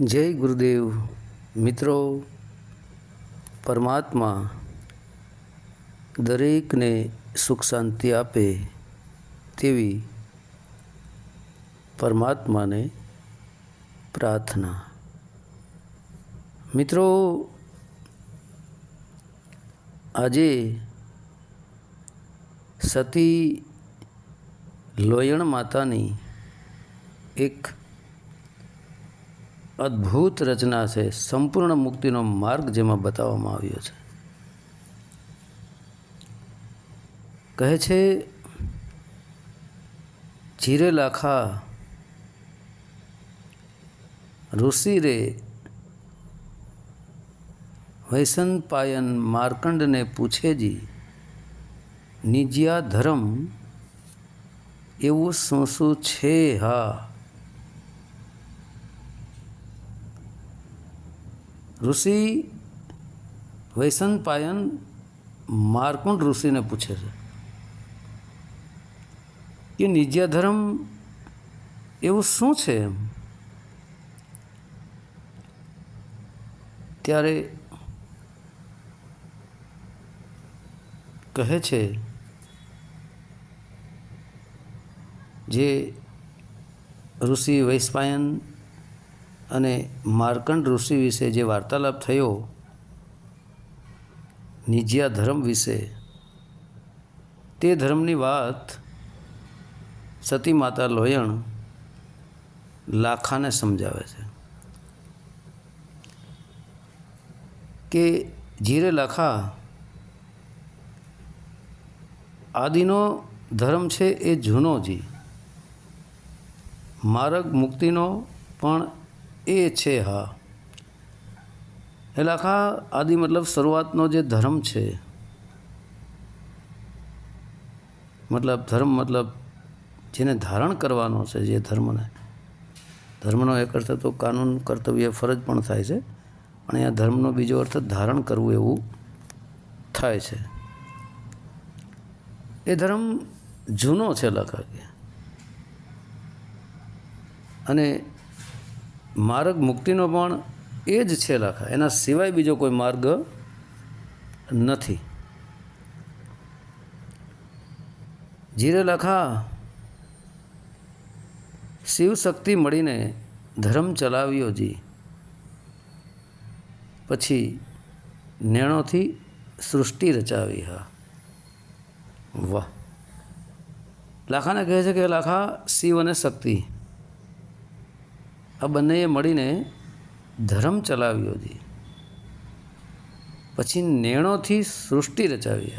જય ગુરુદેવ મિત્રો, પરમાત્મા દરેકને સુખ શાંતિ આપે તેવી પરમાત્માને પ્રાર્થના. મિત્રો, આજે સતી લોયણ માતાની એક અદ્ભુત રચના છે. સંપૂર્ણ મુક્તિનો માર્ગ જેમાં બતાવવામાં આવ્યો છે. કહે છે જીરે લાખા ઋષિ રે વૈસન પાયન માર્કંડને પૂછેજી નિજ્યા ધર્મ એવું શું શું છે હા? ઋષિ વૈસનપાયન માર્કુંડ ઋષિને પૂછે છે કે નિજ્યા ધર્મ એવું શું છે એમ? ત્યારે કહે છે જે ઋષિ વૈસ્પાયન અને માર્કંડ ઋષિ વિશે જે વાર્તાલાપ થયો, નિજ્યા ધર્મ વિશે, તે ધર્મની વાત સતી માતા લોયણ લાખાને સમજાવે છે. કે જીરે લાખા આદિનો ધર્મ છે એ જૂનો જી. માર્ગ મુક્તિનો પણ એ છે, હા. એટલે આખા આદિ મતલબ શરૂઆતનો જે ધર્મ છે, મતલબ ધર્મ મતલબ જેને ધારણ કરવાનો છે, જે ધર્મને, ધર્મનો એક અર્થ તો કાનૂન કર્તવ્ય ફરજ પણ થાય છે, પણ અહીંયા ધર્મનો બીજો અર્થ ધારણ કરવું એવું થાય છે. એ ધર્મ જૂનો છે લખા કે અને માર્ગ મુક્તિનો પણ એ જ છે લાખા. એના સિવાય બીજો કોઈ માર્ગ નથી. જીરે લાખા, શિવ શક્તિ મળીને ધર્મ ચલાવ્યો જી. પછી નેણોથી સૃષ્ટિ રચાવી હા. વાહ. લાખાને કહે છે કે લાખા, શિવ અને શક્તિ. આ બંનેએ મળીને ધર્મ ચલાવ્યો છે પછી નેણોથી સૃષ્ટિ રચાવી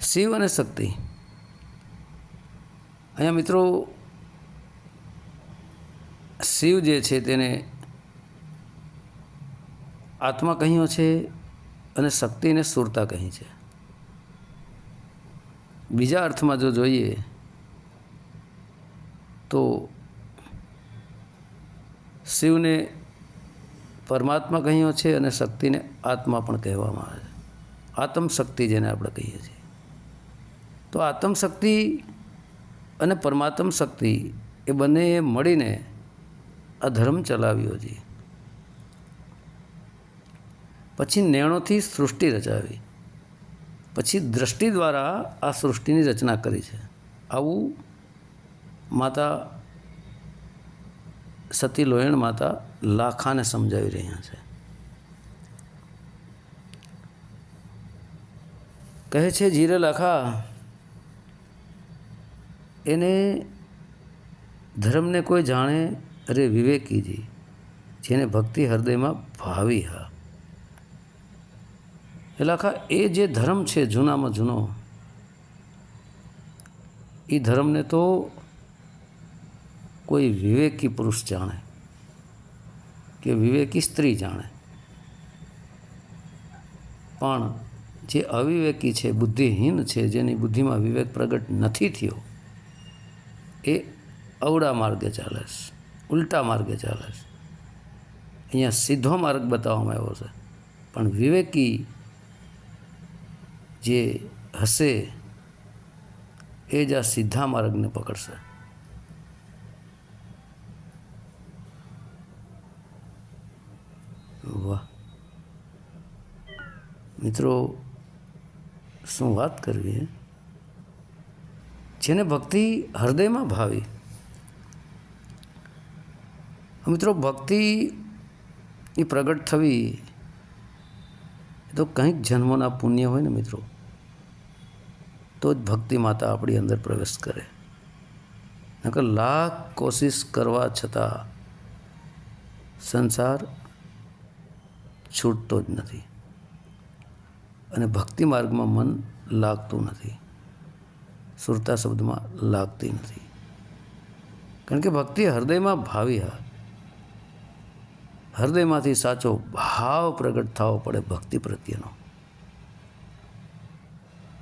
શિવ અને શક્તિ. અહીંયા મિત્રો, શિવ જે છે તેને આત્મા કહ્યો છે અને શક્તિને સુરતા કહી છે. બીજા અર્થમાં જો જોઈએ તો શિવને પરમાત્મા કહ્યો છે અને શક્તિને આત્મા પણ કહેવામાં આવે છે. આત્મ શક્તિ જેને આપણે કહીએ છીએ. તો આત્મશક્તિ અને પરમાત્મ શક્તિ એ બંને મળીને આ ધર્મ ચલાવ્યો છે. પછી નેણોથી સૃષ્ટિ રચાવી. પછી દ્રષ્ટિ દ્વારા આ સૃષ્ટિની રચના કરી છે. આવું માતા સતી લોયણ માતા લાખાને સમજાવી રહ્યા છે. કહે છે, જીરે લાખા, એને ધર્મને કોઈ જાણે અરે વિવેકીજી જેને ભક્તિ હૃદયમાં ભાવી હા. એ લાખા, એ જે ધર્મ છે જૂનામાં જૂનો એ ધર્મને તો કોઈ વિવેકી પુરુષ જાણે કે વિવેકી સ્ત્રી જાણે પણ જે અવિવેકી છે બુદ્ધિહીન છે જેની બુદ્ધિમાં વિવેક પ્રગટ નથી થયો એ અવડા માર્ગે ચાલે છે ઉલટા માર્ગે ચાલે છે અહીંયા સીધો માર્ગ બતાવવામાં આવ્યો છે, પણ વિવેકી જે હશે, એ જ આ સીધા માર્ગને પકડશે। વાહ. મિત્રો, શું વાત કરવી હે? જેને ભક્તિ હૃદયમાં ભાવી. મિત્રો, ભક્તિ એ પ્રગટ થવી તો કંઈક જન્મોના પુણ્ય હોય ને મિત્રો. તો જ ભક્તિ માતા આપણી અંદર પ્રવેશ કરે. નકર લાખ કોશિશ કરવા છતાં સંસાર છૂટતો જ નથી. અને ભક્તિ માર્ગમાં મન લાગતું નથી. સુરતા શબ્દમાં લાગતી નથી. કારણ કે ભક્તિ હૃદયમાં ભાવી હૃદયમાંથી સાચો ભાવ પ્રગટ થવો પડે ભક્તિ પ્રત્યેનો.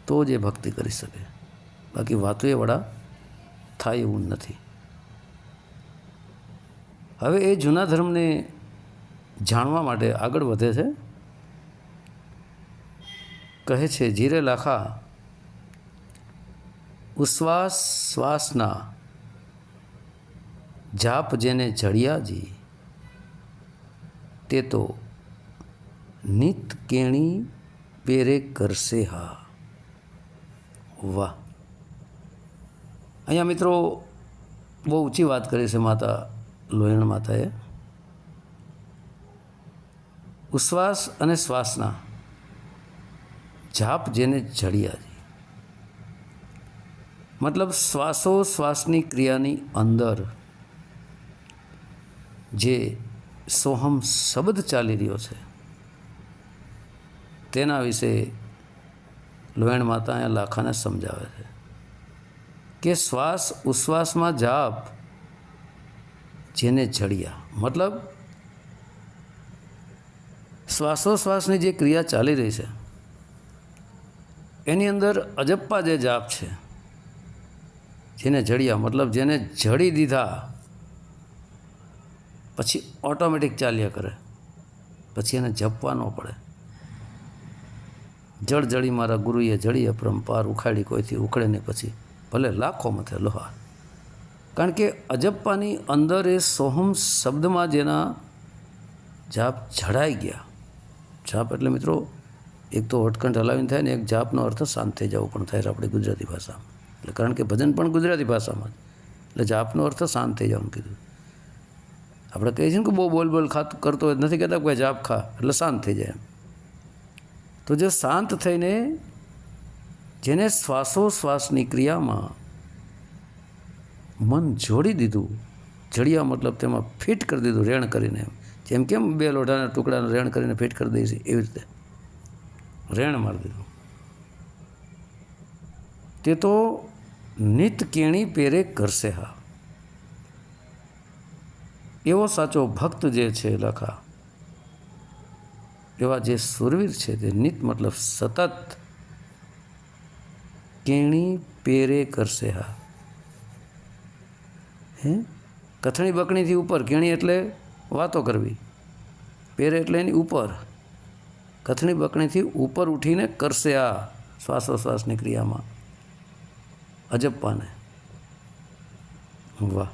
તો જ એ ભક્તિ કરી શકે. બાકી વાતો એ વડા થાય એવું નથી. હવે એ જૂના ધર્મને જાણવા માટે આગળ વધે છે? કહે છે, જીરે લાખા ઉશ્વાસ શ્વાસના જાપ જેને જડિયાજી તે તો નિત કેણી પેરે કરશે હા. વાહ. અહીંયા મિત્રો બહુ ઊંચી વાત કરી છે માતા લોહિણ માતાએ. ઉશ્વાસ અને શ્વાસના જાપ જેને જડિયાજી. મતલબ શ્વાસો શ્વાસની ક્રિયાની અંદર જે સોહમ શબ્દ ચાલી રહ્યો છે, તેના વિશે લોહેણ માતા અહીંયા લાખાને સમજાવે છે કે શ્વાસ ઉશ્વાસમાં જાપ જેને જડિયા, મતલબ શ્વાસોશ્વાસની જે ક્રિયા ચાલી રહી છે, એની અંદર અજપ્પા જે જાપ છે, જેને જડ્યા, મતલબ જેને જડી દીધા, પછી ઓટોમેટિક ચાલ્યા કરે, પછી એને જપવા ન પડે. જળ જડી મારા ગુરુએ જડી અપરંપાર ઉખાડી કોઈથી ઉખડે નહીં પછી, ભલે લાખો મથે લોહા. કારણ કે અજપ્પાની અંદર એ સોહમ શબ્દમાં જેના જાપ જડાઈ ગયા. જાપ એટલે મિત્રો, એક તો હટકંઠ હલાવીને થાય ને એક જાપનો અર્થ શાંત થઈ જવું પણ થાય આપણી ગુજરાતી ભાષામાં. એટલે કારણ કે ભજન પણ ગુજરાતી ભાષામાં એટલે જાપનો અર્થ શાંત થઈ જવાનું કીધું. આપણે કહીએ છીએ ને કે બહુ બોલ બોલ ખાત કરતો હોય નથી કહેતા કોઈ જાપ ખા, એટલે શાંત થઈ જાય એમ. તો જે શાંત થઈને જેને શ્વાસોશ્વાસની ક્રિયામાં મન જોડી દીધું, જડિયા મતલબ તેમાં ફિટ કરી દીધું, રેણ કરીને જેમ કેમ બે લોઢાના ટુકડાને રેણ કરીને ફિટ કરી છીએ એવી રીતે? રેણ મારી દીધું. તે તો નિત કેણી પેરે કરશે હા. એવો સાચો ભક્ત જે છે લખા, એવા જે સુરવીર છે તે નિત મતલબ સતત કેણી પેરે કરશે હા. હે? કથણી બકણીથી ઉપર, કેણી એટલે વાતો કરવી. પેરે એટલે એની ઉપર. કથની બકણીથી ઉપર ઉઠીને કરશે આ શ્વાસોશ્વાસની ક્રિયામાં. અજપ્પાને. વાહ.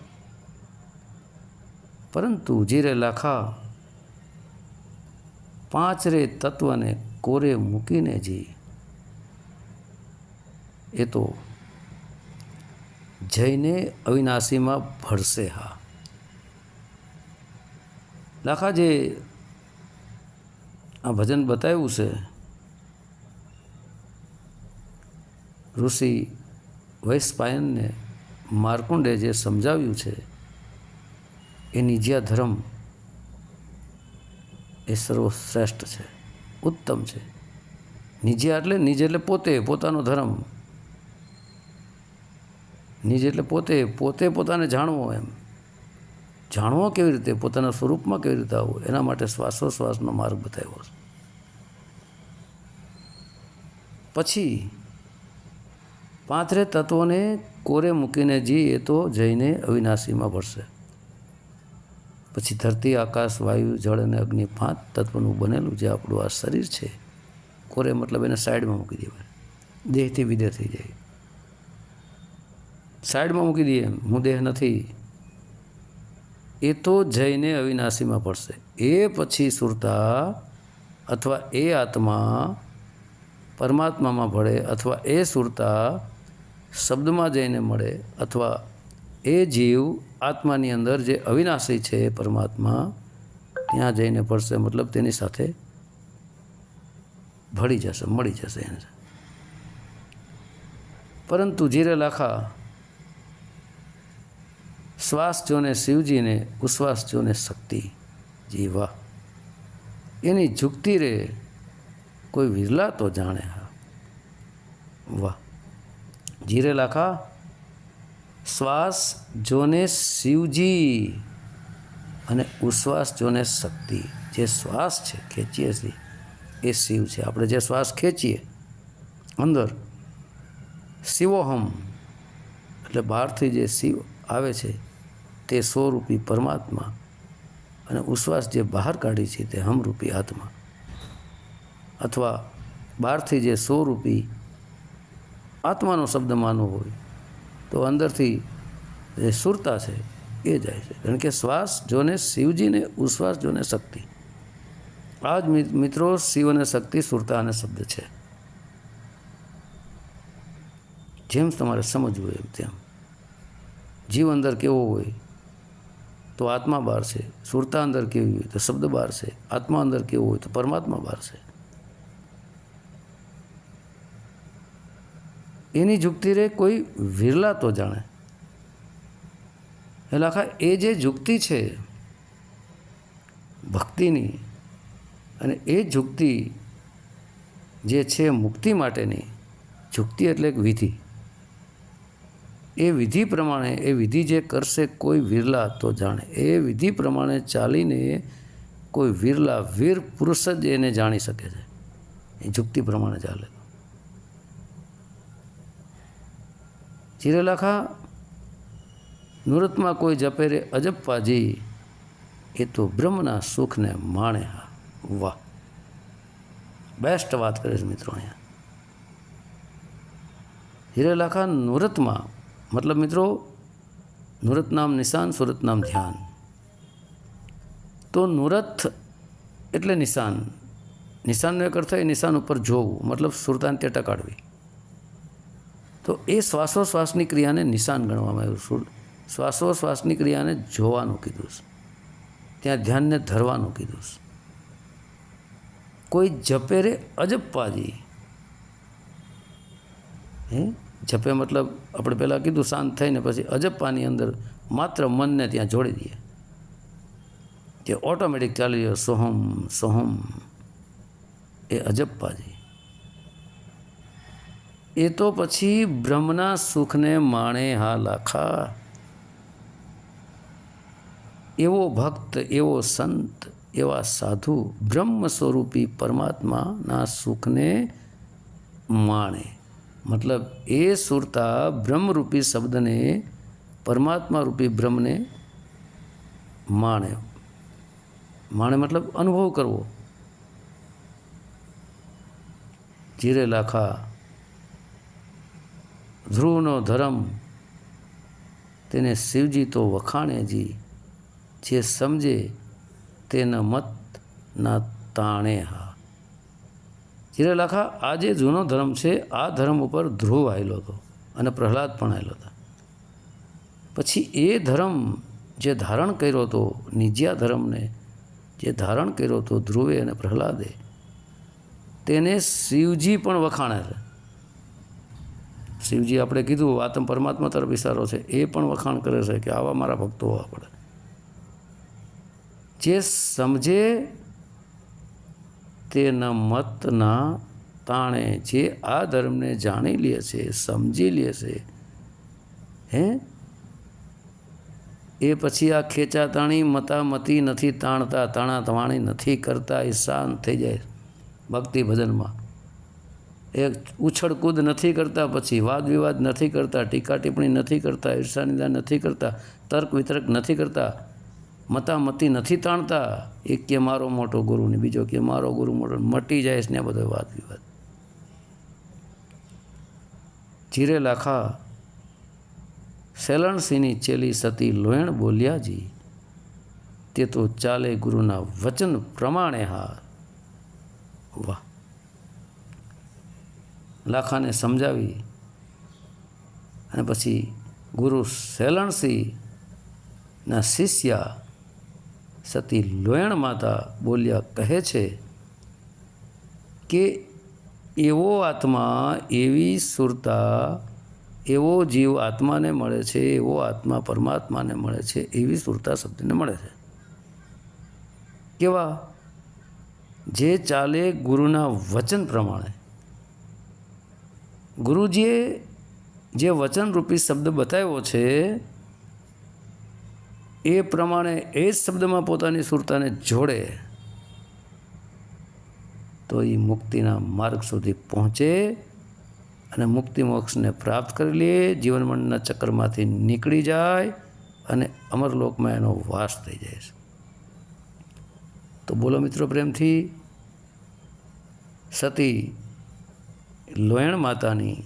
પરંતુ જીરે લાખા પાંચ રે તત્વને કોરે મૂકીને જી. એ તો જઈને અવિનાશીમાં ભળશે હા. લાખા જે આ ભજન બતાવ્યું છે. ઋષિ વૈશ્પાયનને માર્કુંડે જે સમજાવ્યું છે એ નિજ્યા ધર્મ એ સર્વશ્રેષ્ઠ છે, ઉત્તમ છે. નિજ્યા એટલે, નિજ એટલે પોતે પોતાનો ધર્મ. નિજ એટલે પોતે પોતે પોતાને જાણવો એમ. જાણવો કેવી રીતે? પોતાના સ્વરૂપમાં કેવી રીતે આવવું? એના માટે શ્વાસોશ્વાસનો માર્ગ બતાવ્યો છે. પછી પાંત્રે તત્વોને કોરે મૂકીને જી, એ તો જઈને અવિનાશીમાં ભરશે. પછી ધરતી, આકાશ, વાયુ, જળ અને અગ્નિ પાંચ તત્વનું બનેલું જે આપણું આ શરીર છે, કોરે મતલબ એને સાઈડમાં મૂકી દેવાય. દેહથી વિદેહ થઈ જાય. સાઈડમાં મૂકી દઈએ હું દેહ નથી. એ તો જઈને અવિનાશીમાં પડશે એ પછી સુરતા અથવા એ આત્મા પરમાત્મામાં ભળે અથવા એ સુરતા શબ્દમાં જઈને મળે અથવા એ જીવ આત્માની અંદર જે અવિનાશી છે એ પરમાત્મા ત્યાં જઈને પડશે મતલબ તેની સાથે ભળી જશે, મળી જશે એને પરંતુ જીરે લાખા શ્વાસ જોને શિવજીને ઉશ્વાસ જોને શક્તિ જી વાહ એની ઝુકતી રે કોઈ વિરલા તો જાણે હા. વાહ. જીરે લાખા શ્વાસ જોને શિવજી. અને ઉશ્વાસ જોને શક્તિ. જે શ્વાસ છે, ખેંચીએ છીએ, એ શિવ છે. આપણે જે શ્વાસ ખેંચીએ, અંદર શિવોહમ, એટલે બહારથી જે શિવ આવે છે, તે સ્વરૂપી પરમાત્મા અને ઉશ્વાસ જે બહાર કાઢી છે, તે હમરૂપી આત્મા. અથવા બહારથી જે સ્વરૂપી આત્માનો શબ્દ માનવો હોય, તો અંદરથી જે સુરતા છે એ જાય છે. કારણ કે શ્વાસ જોને શિવજીને, ઉશ્વાસ જોને શક્તિ. આ જ મિત્રો શિવ અને શક્તિ, સુરતા અને શબ્દ છે. જેમ તમારે સમજવું એમ તેમ. જીવ અંદર કેવો હોય, તો આત્મા બહાર છે. સુરતા અંદર કેવી હોય, તો શબ્દ બહાર છે. આત્મા અંદર કેવો હોય, તો પરમાત્મા બહાર છે. એની જુક્તિ રે કોઈ વિરલા તો જાણે. એટલે આખા એ જે જુક્તિ છે, ભક્તિની, અને એ જુક્તિ જે છે મુક્તિ માટેની, જુક્તિ એટલે એક વિધિ. એ વિધિ પ્રમાણે, એ વિધિ જે કરશે કોઈ વિરલા તો જાણે. એ વિધિ પ્રમાણે ચાલીને કોઈ વિરલા, વીર પુરુષ જ એને જાણી શકે છે. એ જુક્તિ પ્રમાણે ચાલે. ચિરેલાખા નુરતમાં કોઈ જપેરે અજપ્પાજી, એ તો બ્રહ્મના સુખને માણે હા. વાહ. બેસ્ટ વાત કરે છે મિત્રો અહીંયા. હિરેલાખા નુરતમાં મતલબ મિત્રો નુરત નામ નિશાન, સુરત નામ ધ્યાન. તો નુરથ એટલે નિશાન. નિશાનનો એક અર્થ એ, નિશાન ઉપર જોવું, મતલબ સુરતાને તે ટકાડવી તો એ શ્વાસોશ્વાસની ક્રિયાને નિશાન ગણવામાં આવ્યું સુર શ્વાસોશ્વાસની ક્રિયાને જોવાનું કીધું છે. ત્યાં ધ્યાનને ધરવાનું કીધું છે. કોઈ જપે રે અજપ્પાજી હે? જપે મતલબ આપણે પહેલાં કીધું શાંત થઈને પછી અજપ્પાની અંદર માત્ર મનને ત્યાં જોડી દઈએ જે ઓટોમેટિક ચાલી રહ્યો સોહમ સોહમ. એ અજપ્પાજી એ તો પછી બ્રહ્મના સુખને માણે હા લાખા. એવો ભક્ત, એવો સંત, એવા સાધુ બ્રહ્મ સ્વરૂપી પરમાત્માના સુખને માણે. મતલબ એ સુરતા બ્રહ્મરૂપી શબ્દને પરમાત્મા રૂપી બ્રહ્મને માણે. માણે મતલબ અનુભવ કરવો. જીરે લાખા ધ્રુવનો ધર્મ તેને શિવજી તો વખાણેજી જે. સમજે તેના મત ના તાણે હા. જીરે લખા આ જે જૂનો ધર્મ છે, આ ધર્મ ઉપર ધ્રુવ આવેલો હતો અને પ્રહલાદ પણ આવેલો હતા. પછી એ ધર્મ જે ધારણ કર્યો હતો, નિજ્યા ધર્મને જે ધારણ કર્યો હતો ધ્રુવે અને પ્રહલાદે, તેને શિવજી પણ વખાણે છે શિવજી આપણે કીધું, આત્મ પરમાત્મા તરફ ઇશારો છે. એ પણ વખાણ કરે છે કે આવા મારા ભક્તો આપણે જે સમજે તેના મતના તાણે જે આ ધર્મને જાણી લે છે, સમજી લે છે, હે? એ પછી આ ખેંચા તાણી મતામતી નથી, તાણતા તાણા તવાણી નથી કરતા, એ શાંત થઈ જાય ભક્તિ ભજનમાં એ ઉછળકૂદ નથી કરતા, પછી વાદ વિવાદ નથી કરતા ટીકા ટિપ્પણી નથી કરતા, ઈર્ષાનિંદા નથી કરતા તર્ક વિતર્ક નથી કરતા, મતામતી નથી તાણતા. એક કે મારો મોટો ગુરુ ને બીજો કે મારો ગુરુ મોટો, મટી જાય છે ને બધો વાદ વિવાદ જીરે લાખા સેલણસિંહની ચેલી સતી લોહેણ બોલ્યાજી, તે તો ચાલે ગુરુના વચન પ્રમાણે હા. વાહ. લાખાને સમજાવી અને પછી ગુરુ સેલણસિંહના શિષ્ય સતી લોયણ માતા બોલ્યા કહે છે કે એવો આત્મા, એવી સુરતા, એવો જીવ આત્માને મળે છે, એવો આત્મા પરમાત્માને મળે છે, એવી સુરતા શબ્દને મળે છે. કેવા? જે ચાલે ગુરુના વચન પ્રમાણે. ગુરુજીએ જે વચનરૂપી શબ્દ બતાવ્યો છે, એ પ્રમાણે એ જ શબ્દમાં પોતાની સુરતાને જોડે તો એ મુક્તિના માર્ગ સુધી પહોંચે અને મુક્તિ મોક્ષને પ્રાપ્ત કરી લે જીવનમંડના ચક્રમાંથી નીકળી જાય અને અમરલોકમાં એનો વાસ થઈ જાય છે. તો બોલો મિત્રો પ્રેમથી, સતી લોયણ માતાની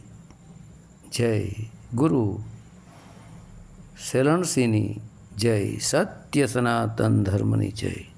જય ગુરુ. શરણસિંહની જય સત્ય સનાતન ધર્મની જય.